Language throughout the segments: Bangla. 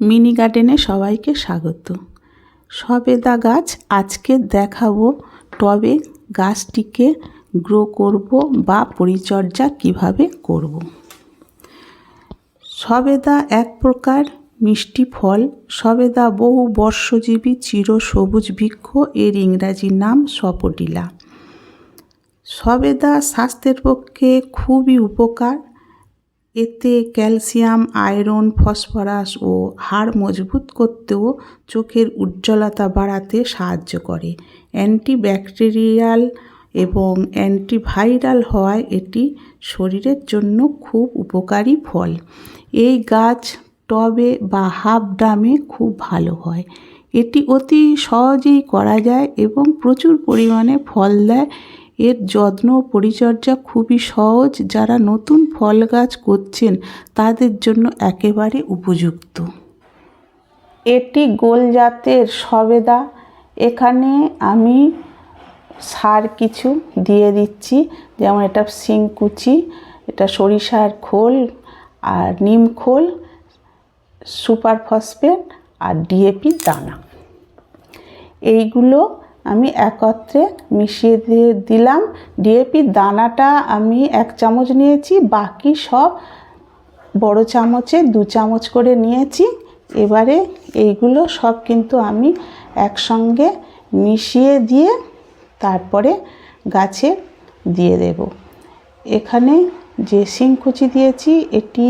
মিনি গার্ডেনে সবাইকে স্বাগত সবেদা গাছ, আজকে দেখাবো টবে গাছটিকে গ্রো করব বা পরিচর্যা কীভাবে করব। সবেদা এক প্রকার মিষ্টি ফল সবেদা বহু বর্ষজীবী চির সবুজ বৃক্ষ, এর ইংরাজি নাম সপটিলা সবেদা স্বাস্থ্যের পক্ষে খুবই উপকার এতে ক্যালসিয়াম, আয়রন, ফসফরাস ও হাড় মজবুত করতেও চোখের উজ্জ্বলতা বাড়াতে সাহায্য করে। অ্যান্টিব্যাকটেরিয়াল এবং অ্যান্টিভাইরাল হওয়ায় এটি শরীরের জন্য খুব উপকারী ফল। এই গাছ টবে বা হাফ ড্রামে খুব ভালো হয়। এটি অতি সহজেই করা যায় এবং প্রচুর পরিমাণে ফল দেয়। এর যত্ন পরিচর্যা খুবই সহজ। যারা নতুন ফল গাছ করছেন, তাদের জন্য একেবারে উপযুক্ত। এটি গোল জাতের সবেদা। এখানে আমি সার কিছু দিয়ে দিচ্ছি, যেমন এটা শিংকুচি এটা সরিষার খোল আর নিম খোল, সুপার ফসফেট আর ডিএপি দানা। এইগুলো আমি একত্রে মিশিয়ে দিয়ে দিলাম। ডিএপি দানাটা আমি এক চামচ নিয়েছি, বাকি সব বড় চামচে দু চামচ করে নিয়েছি। এবারে এইগুলো সব কিন্তু আমি একসঙ্গে মিশিয়ে দিয়ে তারপরে গাছে দিয়ে দেব। এখানে যে শিংকুচি দিয়েছি, এটি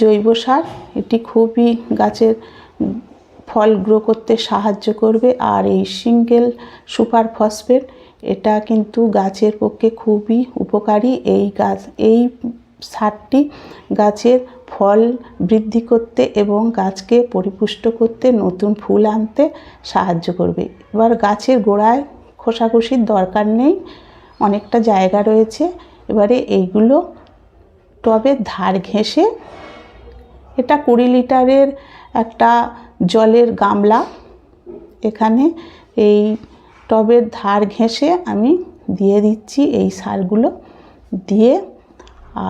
জৈব সার, এটি খুবই গাছের ফল গ্রো করতে সাহায্য করবে। আর এই সিঙ্গেল সুপার ফসফেট, এটা কিন্তু গাছের পক্ষে খুবই উপকারী। এই গাছ, এই সারটি গাছের ফল বৃদ্ধি করতে এবং গাছকে পরিপুষ্ট করতে নতুন ফুল আনতে সাহায্য করবে। এবার গাছের গোড়ায় খোসাখুসির দরকার নেই, অনেকটা জায়গা রয়েছে। এবারে এইগুলো টবের ধার ঘেঁষে, এটা কুড়ি লিটারের একটা জলের গামলা। এখানে এই টবের ধার ঘেঁষে আমি দিয়ে দিচ্ছি এই সারগুলো দিয়ে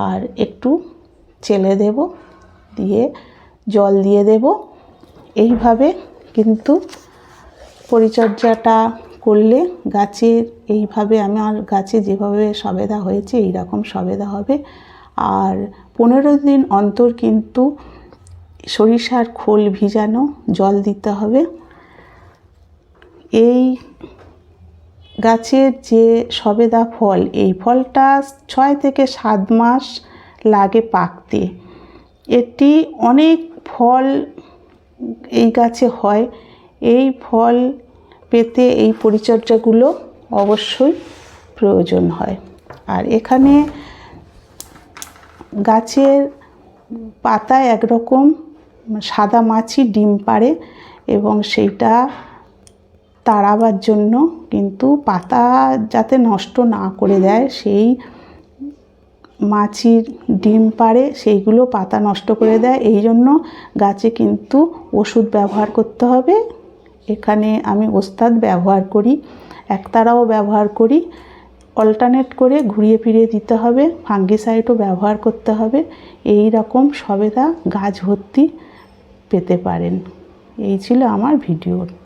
আর একটু চেলে দেব, দিয়ে জল দিয়ে দেব। এইভাবে কিন্তু পরিচর্যাটা করলে গাছের এইভাবে আমার গাছে যেভাবে সবেদা হয়েছে এই রকম সবেদা হবে। আর পনেরো দিন অন্তর কিন্তু সরিষার খোল ভিজানো, জল দিতে হবে। এই গাছের যে সবেদা ফল, এই ফলটা ছয় থেকে সাত মাস লাগে পাকতে। এটি অনেক ফল এই গাছে হয়। এই ফল পেতে এই পরিচর্যাগুলো অবশ্যই প্রয়োজন হয়। আর এখানে গাছের পাতা একরকম সাদা মাছি ডিম পাড়ে এবং সেইটা তাড়াবার জন্য কিন্তু পাতা যাতে নষ্ট না করে দেয়, সেই মাছির ডিম পাড়ে সেইগুলো পাতা নষ্ট করে দেয়। এই জন্য গাছে কিন্তু ওষুধ ব্যবহার করতে হবে। এখানে আমি ওস্তাদ ব্যবহার করি, একতারাও ব্যবহার করি। অল্টারনেট করে ঘুরিয়ে ফিরিয়ে দিতে হবে, ফাঙ্গিসাইডও ব্যবহার করতে হবে। এই রকম সবেদা গাছ ভর্তি পেতে পারেন। এই ছিল আমার ভিডিও।